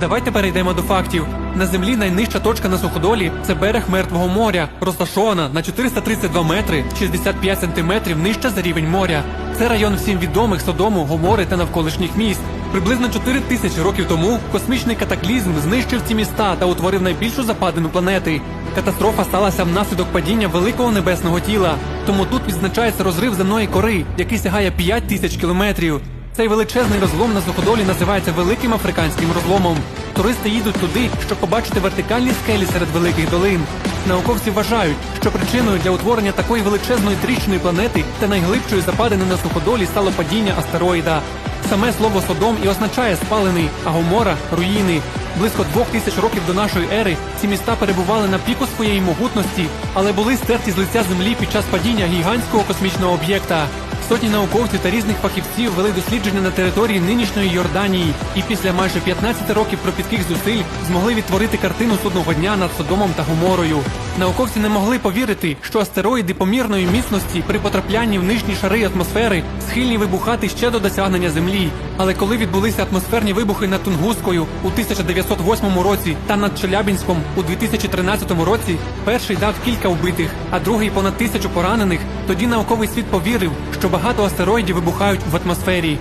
Давайте перейдемо до фактів. На землі найнижча точка на суходолі це берег Мертвого моря, розташована на 432 метри 65 сантиметрів нижче за рівень моря. Це район всім відомих Содому, Гомори та навколишніх міст. Приблизно 4 тисячі років тому космічний катаклізм знищив ці міста та утворив найбільшу западину планети. Катастрофа сталася внаслідок падіння великого небесного тіла. Тому тут відзначається розрив земної кори, який сягає 5 тисяч кілометрів. Цей величезний розлом на суходолі називається великим африканським розломом. Туристи їдуть туди, щоб побачити вертикальні скелі серед великих долин. Науковці вважають, що причиною для утворення такої величезної тріщної планети та найглибшої западини на суходолі стало падіння астероїда. Саме слово Содом і означає спалений, а Гомора руїни. Близько двох тисяч років до нашої ери ці міста перебували на піку своєї могутності, але були стерті з лиця землі під час падіння гігантського космічного об'єкта. Сотні науковців та різних фахівців вели дослідження на території нинішньої Йорданії і після майже 15 років пропітких зусиль змогли відтворити картину судного дня над Содомом та Гоморою. Науковці не могли повірити, що астероїди помірної міцності при потраплянні в нижні шари атмосфери схильні вибухати ще до досягнення Землі. Але коли відбулися атмосферні вибухи над Тунгускою у 1908 році та над Челябінськом у 2013 році, перший дав кілька вбитих, а другий понад тисячу поранених, тоді науковий світ повірив, що багато астероїдів вибухають в атмосфері.